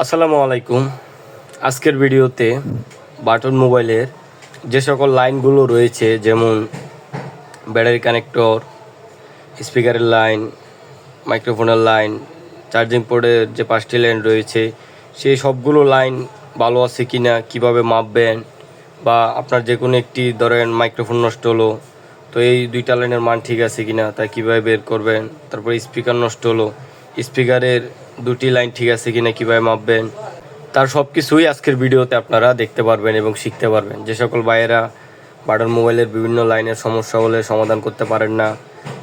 আসসালামু আলাইকুম। আজকের ভিডিওতে বাটন মোবাইলের যে সকল লাইনগুলো রয়েছে, যেমন ব্যাটারি কানেক্টর, স্পিকারের লাইন, মাইক্রোফোনের লাইন, চার্জিং পোর্টের যে পাঁচটি লাইন রয়েছে, সেই সবগুলো লাইন ভালো আছে কি না কীভাবে মাপবেন বা আপনার যে কোনো একটি ধরেন মাইক্রোফোন নষ্ট হলো, তো এই দুইটা লাইনের মান ঠিক আছে কি না তা কীভাবে বের করবেন, তারপরে স্পিকার নষ্ট হলো স্পিকারের দুটি লাইন ঠিক আছে কিনা কীভাবে মাপবেন? তার সব কিছুই আজকের ভিডিওতে আপনারা দেখতে পারবেন এবং শিখতে পারবেন। যে সকল ভাইয়েরা বাটন মোবাইলের বিভিন্ন লাইনের সমস্যা হলে সমাধান করতে পারেন না,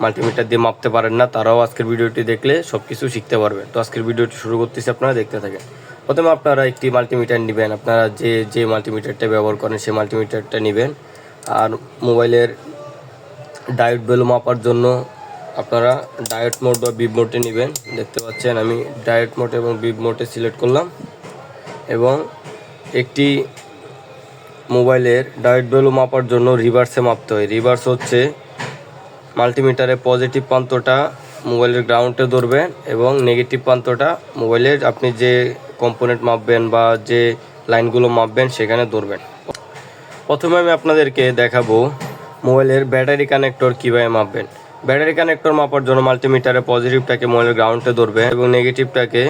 মাল্টিমিটার দিয়ে মাপতে পারেন না, তারাও আজকের ভিডিওটি দেখলে সব কিছু শিখতে পারবেন তো আজকের ভিডিওটি শুরু করতেছি, আপনারা দেখতে থাকেন। প্রথমে আপনারা একটি মাল্টিমিটার নেবেন। আপনারা যে যে মাল্টিমিটারটা ব্যবহার করেন সেই মাল্টিমিটারটা নেবেন। আর মোবাইলের ডায়োড ভ্যালু মাপার জন্য আপনারা ডায়েট মোড বা বিপ মোডে নেবেন। দেখতে পাচ্ছেন আমি ডায়েট মোড এবং বিপ মোডে সিলেক্ট করলাম এবং একটি মোবাইলের ডায়েট ভ্যালু মাপার জন্য রিভার্সে মাপতে হয়। রিভার্স হচ্ছে মাল্টিমিটারে পজিটিভ প্রান্তটা মোবাইলের গ্রাউন্ডে ধরবেন এবং নেগেটিভ প্রান্তটা মোবাইলের আপনি যে কম্পোনেন্ট মাপবেন বা যে লাইনগুলো মাপবেন সেখানে ধরবেন। প্রথমে আমি আপনাদেরকে দেখাবো মোবাইলের ব্যাটারি কানেক্টর কীভাবে মাপবেন। ব্যাটারি কানেক্টর মাপার জন্য মাল্টিমিটারে পজিটিভটাকে মোবাইলের গ্রাউন্ডে ধরবেন এবং নেগেটিভটাকে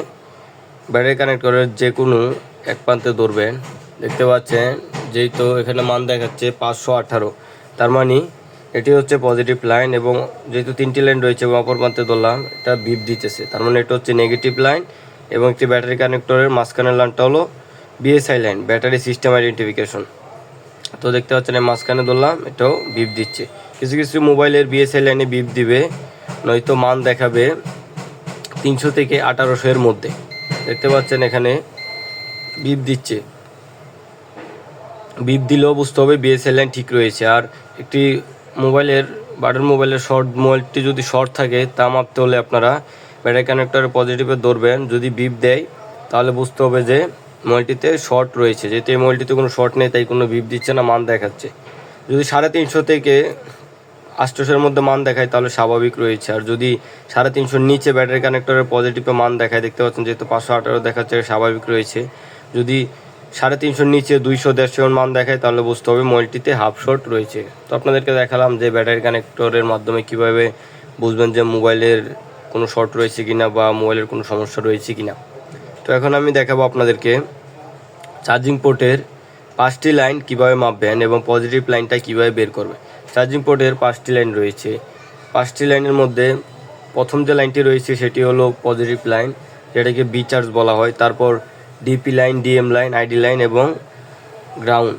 ব্যাটারি কানেক্টরের যে কোনো এক প্রান্তে ধরবেন দেখতে পাচ্ছেন যেই তো এখানে মান দেখাচ্ছে পাঁচশো আঠারো, তার মানে এটি হচ্ছে পজিটিভ লাইন এবং যেহেতু তিনটি লাইন রয়েছে, এবং অপর প্রান্তে ধরলাম, এটা বিপ দিতেছে। তার মানে এটা হচ্ছে নেগেটিভ লাইন এবং একটি ব্যাটারি কানেক্টরের মাঝখানের লাইনটা হলো BSI line, battery system identification. তো দেখতে পাচ্ছেন মাঝখানে ধরলাম, এটাও বিপ দিচ্ছে। কিছু কিছু মোবাইলের বিএসএল লাইনে বিপ দিবে, নয়তো মান দেখাবে তিনশো থেকে আঠারোশো এর মধ্যে। দেখতে পাচ্ছেন এখানে বিপ দিচ্ছে। বিপ দিলেও বুঝতে হবে বিএসএল লাইন ঠিক রয়েছে। আর একটি মোবাইলের, বাটন মোবাইলের শর্ট মোবাইলটি যদি শর্ট থাকে, তা মাপতে হলে আপনারা ব্যাটারি কানেক্টরের পজিটিভে ধরবেন। যদি বিপ দেয়, তাহলে বুঝতে হবে যে মোবাইলটিতে শর্ট রয়েছে। যেহেতু এই মোবাইলটিতে কোনো শর্ট নেই, তাই কোনো বিপ দিচ্ছে না, মান দেখাচ্ছে। যদি সাড়ে তিনশো থেকে আষ্টশোর মধ্যে মান দেখায়, তাহলে স্বাভাবিক রয়েছে। আর যদি সাড়ে তিনশোর নিচে ব্যাটারি কানেক্টরের পজিটিভে মান দেখায়, দেখতে পাচ্ছেন যেহেতু পাঁচশো আঠারো দেখাচ্ছে স্বাভাবিক রয়েছে। যদি সাড়ে তিনশোর নিচে দুইশো, দেড়শো মান দেখায়, তাহলে বুঝতে হবে মোবাইলটিতে হাফ শর্ট রয়েছে। তো আপনাদেরকে দেখালাম যে ব্যাটারি কানেক্টরের মাধ্যমে কীভাবে বুঝবেন যে মোবাইলের কোনো শর্ট রয়েছে কিনা বা মোবাইলের কোনো সমস্যা রয়েছে কিনা। তো এখন আমি দেখাবো আপনাদেরকে চার্জিং পোর্টের পাঁচটি লাইন কীভাবে মাপবেন এবং পজিটিভ লাইনটা কীভাবে বের করবে। চার্জিং পোর্টের পাঁচটি লাইন রয়েছে। পাঁচটি লাইনের মধ্যে প্রথম যে লাইনটি রয়েছে সেটি হলো পজিটিভ লাইন যেটাকে বি চার্জ বলা হয়। তারপর DP line DM line ID line এবং গ্রাউন্ড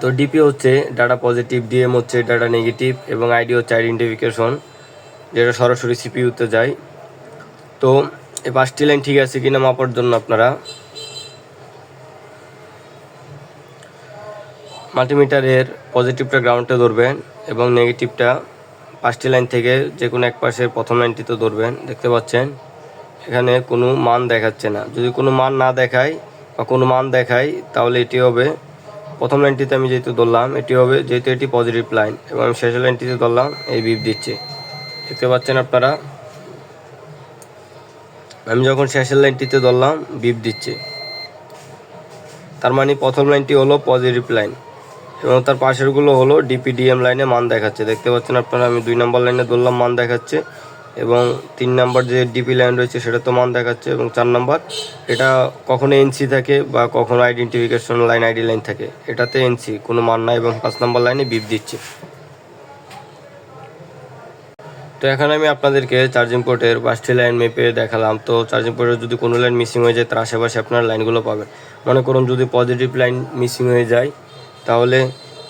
তো ডিপি হচ্ছে ডাটা পজিটিভ ডিএম হচ্ছে ডাটা নেগেটিভ এবং আইডি হচ্ছে আইডেন্টিফিকেশন যেটা সরাসরি সিপিউতে যায়। তো এই পাঁচটি লাইন ঠিক আছে কিনা মাপার জন্য আপনারা? মাল্টিমিটারের পজিটিভটা গ্রাউন্ডে ধরবেন এবং নেগেটিভটা পাঁচটি লাইন থেকে যে কোনো এক পাশের প্রথম লাইনটিতে ধরবেন। দেখতে পাচ্ছেন? এখানে কোনো মান দেখাচ্ছে না। যদি কোনো মান না দেখায় বা কোনো মান দেখায়, তাহলে এটি হবে, প্রথম লাইনটিতে আমি যেহেতু ধরলাম, এটি হবে যেহেতু এটি পজিটিভ লাইন এবং আমি শেষের লাইনটিতে ধরলাম, এই বিপ দিচ্ছে। দেখতে পাচ্ছেন আপনারা? আমি যখন শেষের লাইনটিতে ধরলাম বিপ দিচ্ছে। তার মানে প্রথম লাইনটি হলো পজিটিভ লাইন এবং তার পাশেরগুলো হলো ডিপিডিএম লাইনে মান দেখাচ্ছে। দেখতে পাচ্ছেন আপনারা, আমি দুই নম্বর লাইনে ধরলাম, মান দেখাচ্ছে এবং তিন নম্বর যে ডিপি লাইন রয়েছে সেটা তো মান দেখাচ্ছে এবং চার নম্বর এটা কখনো এনসি থাকে বা কখনো আইডেন্টিফিকেশন লাইন আইডি লাইন থাকে। এটাতে এনসি কোনো মান নাই এবং পাঁচ নম্বর লাইনে বিপ দিচ্ছে। তো এখানে আমি আপনাদেরকে চার্জিং পোর্টের পাঁচটি লাইন মেপে দেখালাম। তো চার্জিং পোর্টের যদি কোনো লাইন মিসিং হয়ে যায়, তার আশেপাশে আপনার লাইনগুলো পাবেন। মনে করুন যদি পজিটিভ লাইন মিসিং হয়ে যায়, তাহলে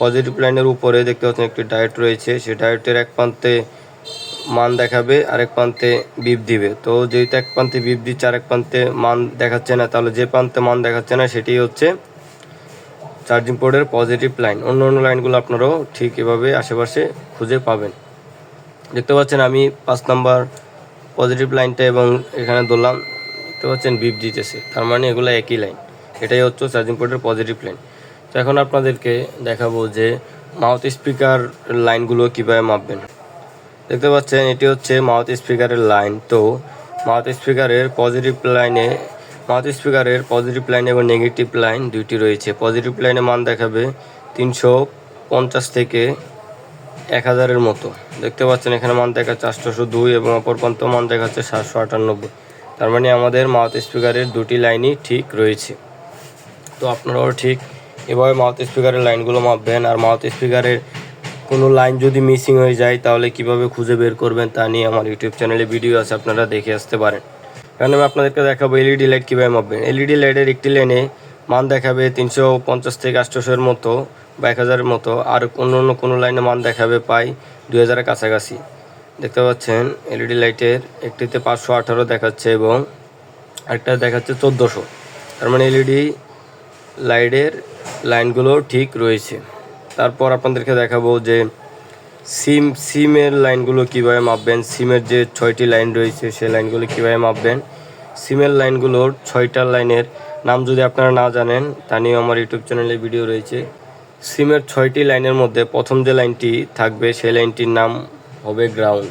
পজিটিভ লাইনের উপরে দেখতে পাচ্ছেন একটি ডায়েট রয়েছে। সেই ডায়েটের এক প্রান্তে মান দেখাবে, আরেক প্রান্তে বিপ দিবে। তো যেহেতু এক প্রান্তে বিপ দিচ্ছে, আরেক প্রান্তে মান দেখাচ্ছে না, তাহলে যে প্রান্তে মান দেখাচ্ছে না, সেটি হচ্ছে চার্জিং পোর্টের পজিটিভ লাইন অন্য অন্য লাইনগুলো আপনারাও ঠিক এভাবে আশেপাশে খুঁজে পাবেন। দেখতে পাচ্ছেন আমি পাঁচ নাম্বার পজিটিভ লাইনটা এবং এখানে ধরলাম, দেখতে পাচ্ছেন বিপ দিতেছে। তার মানে এগুলো একই লাইন এটাই হচ্ছে চার্জিং পোর্টের পজিটিভ লাইন তো এখন আপনাদেরকে দেখাবো যে মাউথ স্পিকার লাইনগুলো কীভাবে মাপবেন। দেখতে পাচ্ছেন, এটি হচ্ছে মাউথ স্পিকারের লাইন তো মাউথ স্পিকারের পজিটিভ লাইনে মাউথ স্পিকারের পজিটিভ লাইন এবং নেগেটিভ লাইন দুইটি রয়েছে। পজিটিভ লাইনে মান দেখাবে তিনশো পঞ্চাশ থেকে এক হাজারের মতো। দেখতে পাচ্ছেন এখানে মান দেখাচ্ছে আটশোশো দুই এবং অপর প্রান্ত মান দেখাচ্ছে সাতশো আটানব্বই। তার মানে আমাদের মাউথ স্পিকারের দুটি লাইনই ঠিক রয়েছে। তো আপনারাও ঠিক এভাবে মাউথ স্পিকারের লাইনগুলো মাপবেন আর মাউথ স্পিকারের কোনো লাইন যদি মিসিং হয়ে যায় তাহলে কীভাবে খুঁজে বের করবেন তা নিয়ে আমার ইউটিউব চ্যানেলে ভিডিও আছে, আপনারা দেখে আসতে পারেন। কারণ আমি আপনাদেরকে দেখাবো এলইডি লাইট কীভাবে মাপবেন। এলইডি লাইটের একটি লাইনে মান দেখাবে তিনশো পঞ্চাশ থেকে আটশোশোর মতো বা এক হাজারের মতো, আর অন্য অন্য কোনো লাইনে মান দেখাবে প্রায় দুই হাজারের কাছাকাছি। দেখতে পাচ্ছেন, এলইডি লাইটের একটিতে পাঁচশো আঠারো দেখাচ্ছে এবং আরেকটা দেখাচ্ছে চোদ্দোশো। তার মানে এলইডি লাইটের লাইনগুলো ঠিক রয়েছে। তারপর আপনাদেরকে দেখাবো যে সিম, সিমের লাইনগুলো কীভাবে মাপবেন, সিমের যে ছয়টি লাইন রয়েছে, সেই লাইনগুলো কীভাবে মাপবেন? সিমের লাইনগুলোর ছয়টা লাইনের নাম যদি আপনারা না জানেন, তা নিয়েও আমার ইউটিউব চ্যানেলে ভিডিও রয়েছে। সিমের ছয়টি লাইনের মধ্যে প্রথম যে লাইনটি থাকবে, সেই লাইনটির নাম হবে গ্রাউন্ড।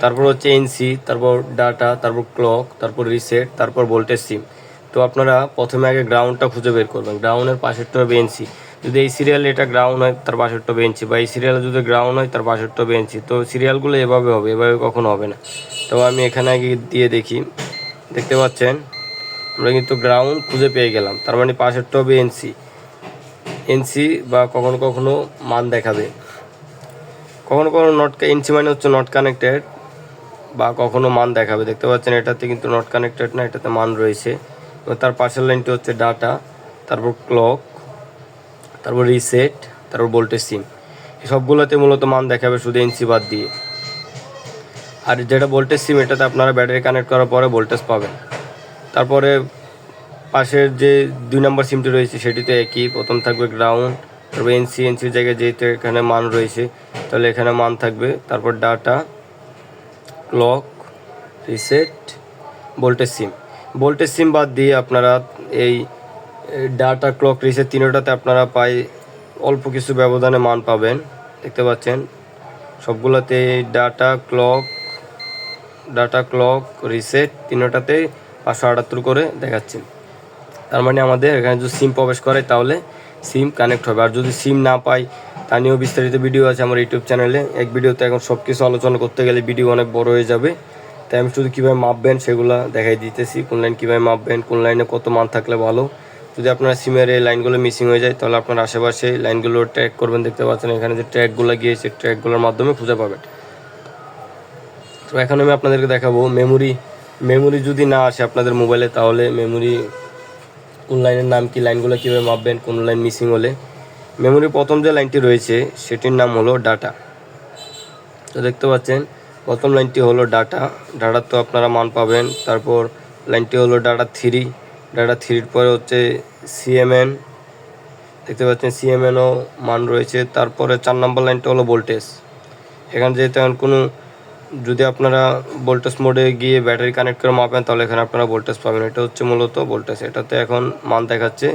তারপর হচ্ছে এনসি, তারপর ডাটা, তারপর ক্লক, তারপর রিসেট, তারপর ভোল্টেজ সিম। তো আপনারা প্রথমে আগে গ্রাউন্ডটা খুঁজে বের করবেন। গ্রাউন্ডের পাশেরটা হবে এনসি। যদি এই সিরিয়ালে এটা গ্রাউন্ড হয়, তার পাশেরটা হবে এনসি। বা এই সিরিয়ালে যদি গ্রাউন্ড হয়, তার পাশেরটা হবে এনসি। তো সিরিয়ালগুলো এভাবে হবে, এভাবে কখনো হবে না। তো আমি এখানে আগে দিয়ে দেখি। দেখতে পাচ্ছেন? আমরা কিন্তু গ্রাউন্ড খুঁজে পেয়ে গেলাম। তার মানে পাশেরটা হবে এনসি এনসি বা কখনো কখনো মান দেখাবে। কখনো কখনো নট এনসি মানে হচ্ছে নট কানেক্টেড বা কখনো মান দেখাবে। দেখতে পাচ্ছেন, এটাতে কিন্তু নট কানেক্টেড না, এটাতে মান রয়েছে। এবং তার পাশের লাইনটি হচ্ছে ডাটা তারপর ক্লক তারপর রিসেট তারপর ভোল্টেজ সিম সবগুলোতে মূলত মান দেখাবে শুধু এনসি বাদ দিয়ে। আর যেটা ভোল্টেজ সিম এটাতে আপনারা ব্যাটারি কানেক্ট করার পরে ভোল্টেজ পাবেন। তারপরে পাশের যে দুই নম্বর সিমটি রয়েছে, সেটিতে একই, প্রথম থাকবে গ্রাউন্ড তারপর এনসি এনসির জায়গায় যেহেতু এখানে মান রয়েছে, তাহলে এখানে মান থাকবে, তারপর data clock reset voltage SIM voltage SIM বাদ দিয়ে আপনারা এই ডাটা ক্লক রিসেট তিনোটাতে আপনারা পাই, অল্প কিছু ব্যবধানে মান পাবেন। দেখতে পাচ্ছেন? সবগুলোতে data clock data clock reset তিনোটাতে পাঁচশো আটাত্তর করে দেখাচ্ছে তার মানে আমাদের এখানে যদি সিম প্রবেশ করে, তাহলে সিম কানেক্ট হবে। আর যদি সিম না পাই তা নিয়েও বিস্তারিত ভিডিও আছে আমার ইউটিউব চ্যানেলে। এক ভিডিওতে এখন সব কিছু আলোচনা করতে গেলে ভিডিও অনেক বড় হয়ে যাবে। তাই আমি শুধু কীভাবে মাপবেন সেগুলো দেখাই দিতেছি। কোন লাইন কীভাবে মাপবেন, কোন লাইনে কত মান থাকলে ভালো। যদি আপনার সিমের এই লাইনগুলো মিসিং হয়ে যায়, তাহলে আপনার আশেপাশে লাইনগুলো ট্র্যাক করবেন। দেখতে পাচ্ছেন এখানে যে ট্র্যাকগুলো গিয়েছে ট্র্যাকগুলোর মাধ্যমে খুঁজে পাবেন। তো এখন আমি আপনাদেরকে দেখাবো মেমোরি মেমোরি যদি না আসে আপনাদের মোবাইলে, তাহলে মেমোরি কোন লাইনের নাম, কি লাইনগুলো কীভাবে মাপবেন, কোন লাইন মিসিং হলে। মেমোরির প্রথম যে লাইনটি রয়েছে, সেটির নাম হলো ডাটা। তো দেখতে পাচ্ছেন, প্রথম লাইনটি হলো ডাটা। ডাটার তো আপনারা মান পাবেন। তারপর লাইনটি হলো ডাটা থ্রি। ডাটা থ্রির পরে হচ্ছে সিএমএন। দেখতে পাচ্ছেন, সিএমএনও মান রয়েছে। তারপরে চার নম্বর লাইনটা হলো ভোল্টেজ। এখানে যেহেতু এখন কোনো যদি আপনারা ভোল্টেজ মোডে গিয়ে ব্যাটারি কানেক্ট করে মাপেন, তাহলে এখানে আপনারা ভোল্টেজ পাবেন। এটা হচ্ছে মূলত ভোল্টেজ এটাতে এখন মান দেখাচ্ছে।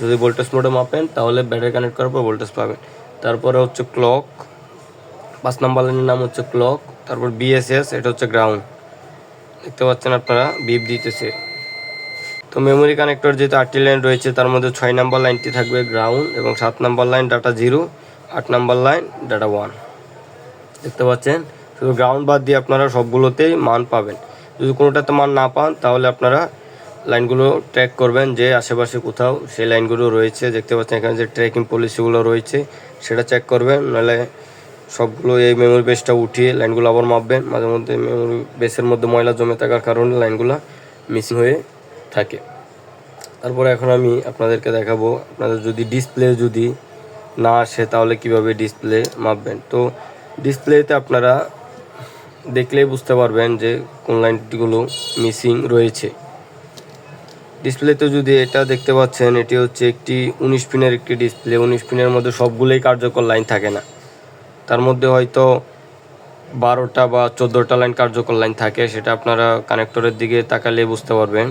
যদি ভোল্টেজ মোডে মাপেন, তাহলে ব্যাটারি কানেক্ট করার পর ভোল্টেজ পাবেন। তারপরে হচ্ছে ক্লক পাঁচ নাম্বার লাইনের নাম হচ্ছে ক্লক তারপর বিএসএস এটা হচ্ছে গ্রাউন্ড দেখতে পাচ্ছেন আপনারা বিপ দিতেছে। তো মেমোরি কানেক্টর যেহেতু আটটি লাইন রয়েছে, তার মধ্যে ছয় নাম্বার লাইনটি থাকবে গ্রাউন্ড এবং সাত নাম্বার লাইন ডাটা জিরো আট নাম্বার লাইন ডাটা ওয়ান দেখতে পাচ্ছেন? শুধু গ্রাউন্ড বাদ দিয়ে আপনারা সবগুলোতেই মান পাবেন। যদি কোনোটাতে মান না পান, তাহলে আপনারা লাইনগুলো ট্র্যাক করবেন যে আশেপাশে কোথাও সেই লাইনগুলো রয়েছে। দেখতে পাচ্ছেন এখানে যে ট্র্যাকিং পলিসিগুলো রয়েছে, সেটা চেক করবেন। নাহলে সবগুলো এই মেমোরি বেসটা উঠিয়ে লাইনগুলো আবার মাপবেন। মাঝে মধ্যে মেমোরি বেসের মধ্যে ময়লা জমে থাকার কারণে লাইনগুলো মিসিং হয়ে থাকে। তারপরে এখন আমি আপনাদেরকে দেখাবো, আপনাদের যদি ডিসপ্লে যদি না আসে, তাহলে কীভাবে ডিসপ্লে মাপবেন? তো ডিসপ্লেতে আপনারা দেখলেই বুঝতে পারবেন যে কোন লাইনগুলো মিসিং রয়েছে। ডিসপ্লেতে যদি এটা দেখতে পাচ্ছেন, এটি হচ্ছে একটি উনিশ পিনের একটি ডিসপ্লে। উনিশ পিনের মধ্যে সবগুলোই কার্যকর লাইন থাকে না। তার মধ্যে হয়তো বারোটা বা চোদ্দোটা লাইন কার্যকর লাইন থাকে, সেটা আপনারা কানেক্টরের দিকে তাকালে বুঝতে পারবেন।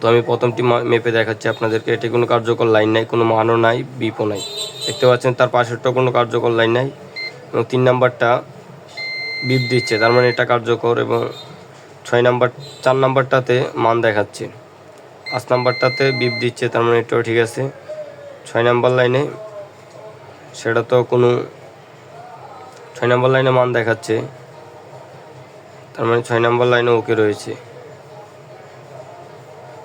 তো আমি প্রথমটি মেপে দেখাচ্ছি আপনাদেরকে। এটি কোনো কার্যকর লাইন নাই, কোনো মানও নাই, বিপও নাই। দেখতে পাচ্ছেন তার পাশেরটা কোনো কার্যকর লাইন নাই এবং তিন নাম্বারটা বিপ দিচ্ছে। তার মানে এটা কার্যকর এবং ছয় নাম্বার, চার নাম্বারটাতে মান দেখাচ্ছে। পাঁচ নাম্বারটাতে বিপ দিচ্ছে, তার মানে এটাও ঠিক আছে। ছয় নাম্বার লাইনে সেটা তো কোনো ছয় নাম্বার লাইনে মান দেখাচ্ছে। তার মানে ছয় নাম্বার লাইনে ওকে রয়েছে।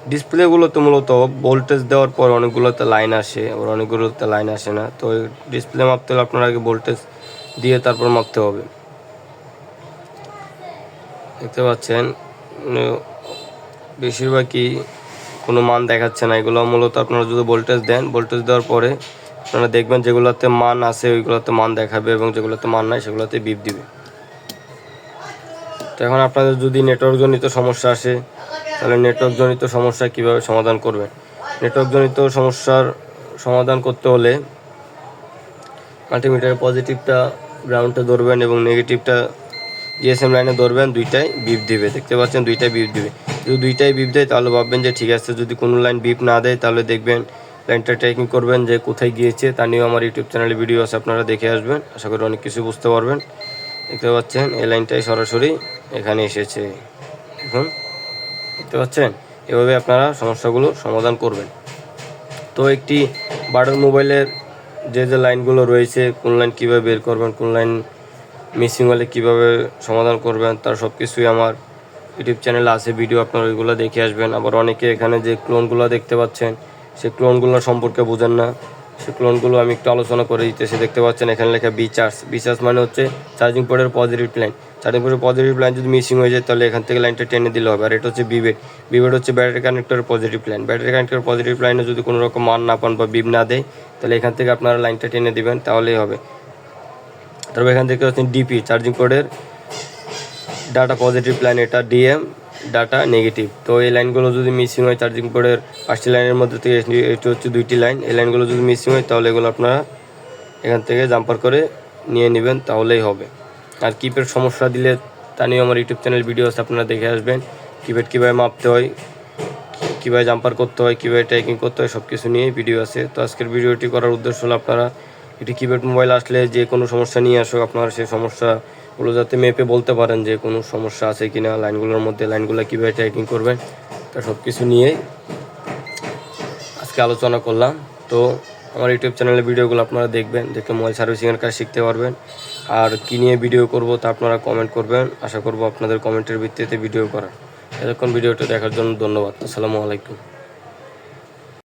ডিসপ্লেগুলোতে মূলত ভোল্টেজ দেওয়ার পর অনেকগুলোতে লাইন আসে, আবার অনেকগুলোতে লাইন আসে না। তো ডিসপ্লে মাপতে হলে আপনার আগে ভোল্টেজ দিয়ে তারপর মাপতে হবে। দেখতে পাচ্ছেন বেশিরভাগই কোনো মান দেখাচ্ছে না। এগুলো মূলত আপনারা যদি ভোল্টেজ দেন ভোল্টেজ দেওয়ার পরে আপনারা দেখবেন যেগুলোতে মান আছে, ওইগুলোতে মান দেখাবে এবং যেগুলোতে মান নাই, সেগুলোতে বিপ দিবে। তো এখন আপনাদের যদি নেটওয়ার্কজনিত সমস্যা আসে, তাহলে নেটওয়ার্কজনিত সমস্যা কীভাবে সমাধান করবেন? নেটওয়ার্কজনিত সমস্যার সমাধান করতে হলে মাল্টিমিটারের পজিটিভটা গ্রাউন্ডে ধরবেন এবং নেগেটিভটা জিএসএম লাইনে ধরবেন, দুইটাই বিপ দিবে। দেখতে পাচ্ছেন, দুইটাই বিপ দিবে। যদি দুইটাই বিপ দেয়, তাহলে ভাববেন যে ঠিক আছে, যদি কোনো লাইন বিপ না দেয়, তাহলে দেখবেন লাইনটা ট্রেকিং করবেন যে কোথায় গিয়েছে। তা নিয়েও আমার ইউটিউব চ্যানেলে ভিডিও আছে, আপনারা দেখে আসবেন। আশা করি অনেক কিছু বুঝতে পারবেন। দেখতে পাচ্ছেন, এই লাইনটাই সরাসরি এখানে এসেছে। দেখুন, দেখতে পাচ্ছেন? এভাবে আপনারা সমস্যাগুলো সমাধান করবেন। তো একটি বাটার মোবাইলের যে যে লাইনগুলো রয়েছে, কোন লাইন কীভাবে বের করবেন, কোন লাইন মিসিং হলে কীভাবে সমাধান করবেন, তার সব কিছুই আমার ইউটিউব চ্যানেলে আছে ভিডিও আপনারা ওইগুলো দেখে আসবেন। আবার অনেকে এখানে যে ক্লোনগুলো দেখতে পাচ্ছেন সে ক্লোনগুলো সম্পর্কে বোঝেন না। সে ক্লোনগুলো আমি একটু আলোচনা করে দিতেছি, দেখতে পাচ্ছেন এখানে লেখা বি চার্জ বি চার্জ মানে হচ্ছে চার্জিং পোর্টের পজিটিভ লাইন চার্জিং পোর্টের পজিটিভ লাইন যদি মিসিং হয়ে যায়, তাহলে এখান থেকে লাইনটা টেনে দিলে হবে। আর এটা হচ্ছে বিবেট বিবেট হচ্ছে ব্যাটারি কানেক্টরের পজিটিভ লাইন ব্যাটারি কানেক্টরের পজিটিভ লাইনে যদি কোনো রকম মান না পান বা বিপ না দেয়, তাহলে এখান থেকে আপনারা লাইনটা টেনে দিবেন, তাহলেই হবে। তারপর এখান থেকে হচ্ছে ডিপি চার্জিং পোর্টের ডাটা পজিটিভ লাইন এটা ডিএম ডাটা নেগেটিভ তো এই লাইনগুলো যদি মিসিং হয় চার্জিং পোর্টের পাঁচটি লাইনের মধ্যে থেকে এটি হচ্ছে দুইটি লাইন এই লাইনগুলো যদি মিসিং হয়, তাহলে এগুলো আপনারা এখান থেকে জাম্পার করে নিয়ে নেবেন, তাহলেই হবে। আর কিপ্যাড সমস্যা দিলে তা নিয়ে আমার ইউটিউব চ্যানেল ভিডিও আছে, আপনারা দেখে আসবেন। কিপ্যাড কীভাবে মাপতে হয়, কীভাবে জাম্পার করতে হয়, কীভাবে ট্র্যাকিং করতে হয় সব কিছু নিয়েই ভিডিও আছে। তো আজকের ভিডিওটি করার উদ্দেশ্য হলো আপনারা একটি কিপ্যাড মোবাইল আসলে যে কোনো সমস্যা নিয়ে আসুক, আপনারা সেই সমস্যাগুলো যাতে মেপে বলতে পারেন যে কোনো সমস্যা আছে কি না লাইনগুলোর মধ্যে লাইনগুলো কীভাবে ট্র্যাকিং করবেন, তা সব কিছু নিয়ে আজকে আলোচনা করলাম। তো আমার ইউটিউব চ্যানেলে ভিডিওগুলো আপনারা দেখবেন, দেখে মোবাইল সার্ভিসিংয়ের কাজ শিখতে পারবেন। আর কী নিয়ে ভিডিও করব তা আপনারা কমেন্ট করবেন। আশা করব আপনাদের কমেন্টের ভিত্তিতে ভিডিও করার। এতক্ষণ ভিডিওটা দেখার জন্য ধন্যবাদ। আসসালামু আলাইকুম।